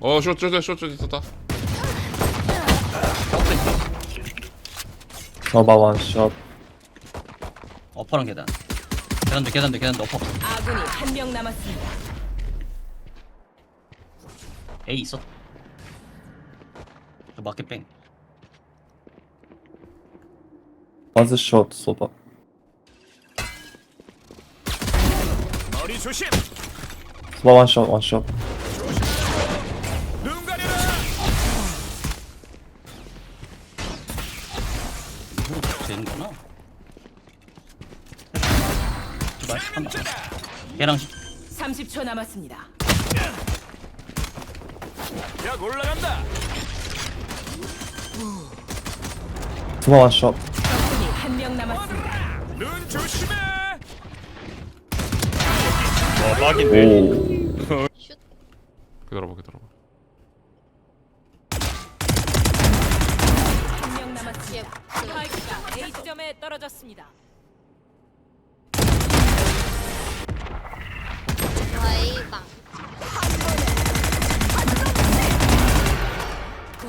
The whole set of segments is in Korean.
어, 쇼, 쇼, 쇼, 쇼 있었다. 서바 원샷 어퍼랑 계단. 계단도 계단도 계단도 어퍼. 아군이 한 명 남았습니다. A 있어. 저 마켓 뺑. 원스샷 서바 머리 조심. 서바 원샷 원샷 한번. 걔랑 30초 남았습니다. 약 올라간다. 서바 원샷 적군이 한 명 남았습니다. 눈 조심해. 오 기다려봐, 기다려봐. 한 명 남았습니다. 스파이크가 A점에 떨어졌습니다.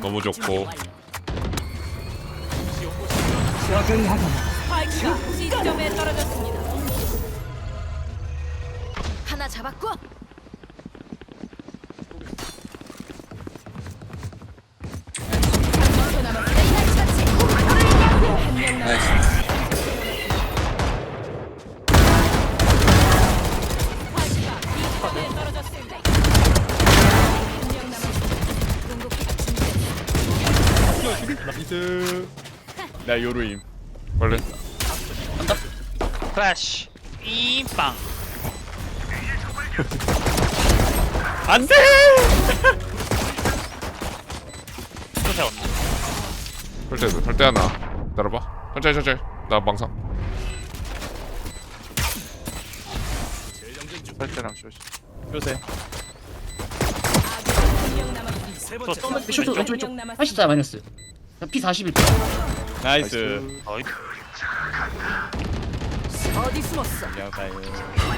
너무 좋고. 하나 잡았고 나 요루임 빨리. 플래시 이빵 안돼 끝에 없네 설대, 설대 하나. 기다려봐. 천천히, 천천히. 나 망상. 설대랑 쇼시 요새. 세 번째. 왼쪽 왼쪽 왼쪽 왼쪽. 한명 남았습니다. 84 마이너스. P 41. 나이스 어이 어디 숨었어? 야가요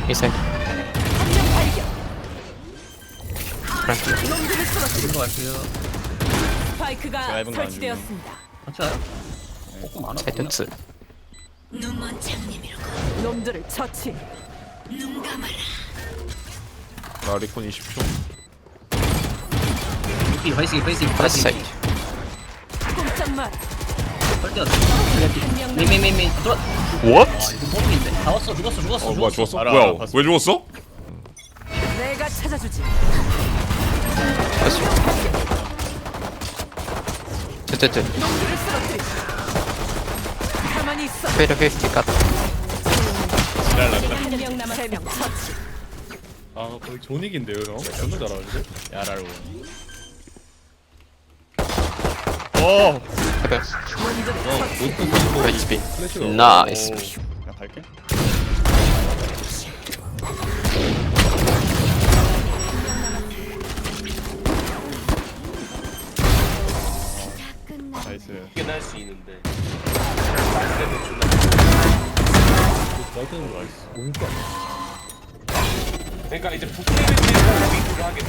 희생 한명 발견. 놈들을 쓰러뜨리. 이거 갈게요. 스파이크가 짧은 거안 설치되었습니다. 같이 와요. 조금 놈들을 처치. 나 리콘 20초. B 페이스 페이스 페이스. 꼼짝 마라. 절대 안 돼. What? 아 이거 bom인데. 다 왔어 죽었어 죽었어. 어, 뭐야, 죽었어? 알아, 뭐야, 알아, 봤어. 왜 죽었어? 내가 찾아주지. 쯔쯔쯔 놈들을 쓰러뜨리. 가만히 있어. 페이드 50갓 한명 남았. 세명 처치. 아 거의 존익인데요 형? 너무 잘하는데? 야라로 오! 놈 HP 플래시가 나이스. 오. 그냥 갈게 나이스 끝날 수 있는데 나이스 나이스 그러니까 이제 위주로 하겠지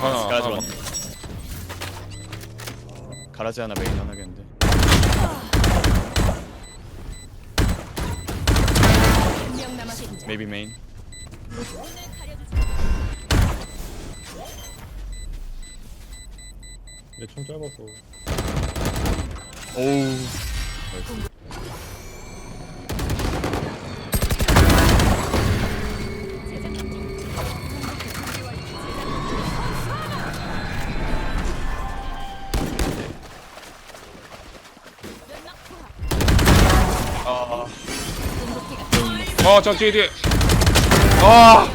하나 가라지 하나. 하나 가라지 하나 메인 하나 겠는데 메이비 메인 내총 짧아서. 오우 어, 저 뒤에, 뒤에. 아!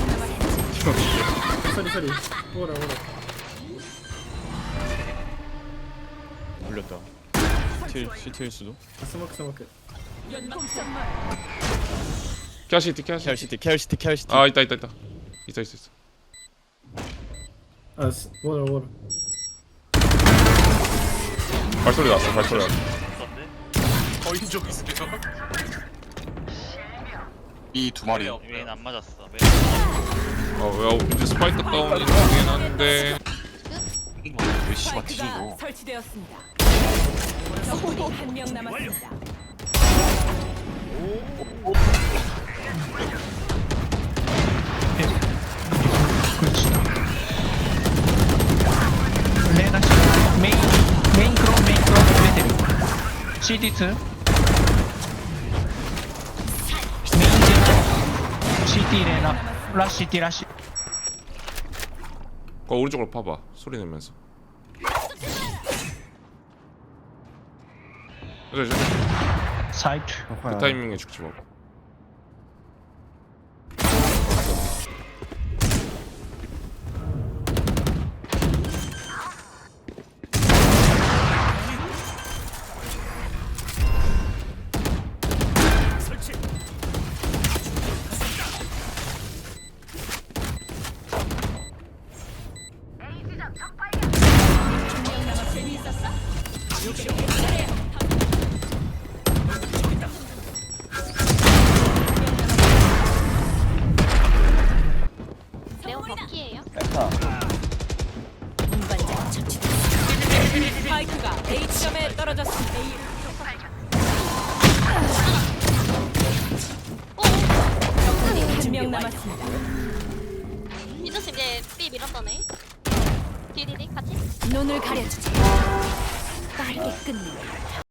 불렸다 틸 시트일 수도 꼼짝 마라. 캐시티, 캐시. 케어 시티 케어 시티 케어 시티 아, 있다, 있다, 있다. 있어, 있어, 있어. 발소리 났어, 발소리 났어. 거의 좀 있어요 B 두 마리. 어, 윈 안 맞았어. 윈. 야, 근데 스파이크 다운이 되긴 하는데. 왜 씨발 뒤져줘. 설치되었습니다. 한명 남았습니다. 시디트 CT 레나 라시 CT 라시 거 오른쪽으로 파봐. 소리 내면서. 어, 사이트. 그 타이밍에 죽지 말고. 레오 버키예요? 운반자가 처치됐습니다. 스파이크가 A점에 떨어졌습니다. 적군이 한명 남았습니다. 이저씨 이제 B 밀었다네 디디디 같이? 눈을 가려주지. 빠르게 끝내.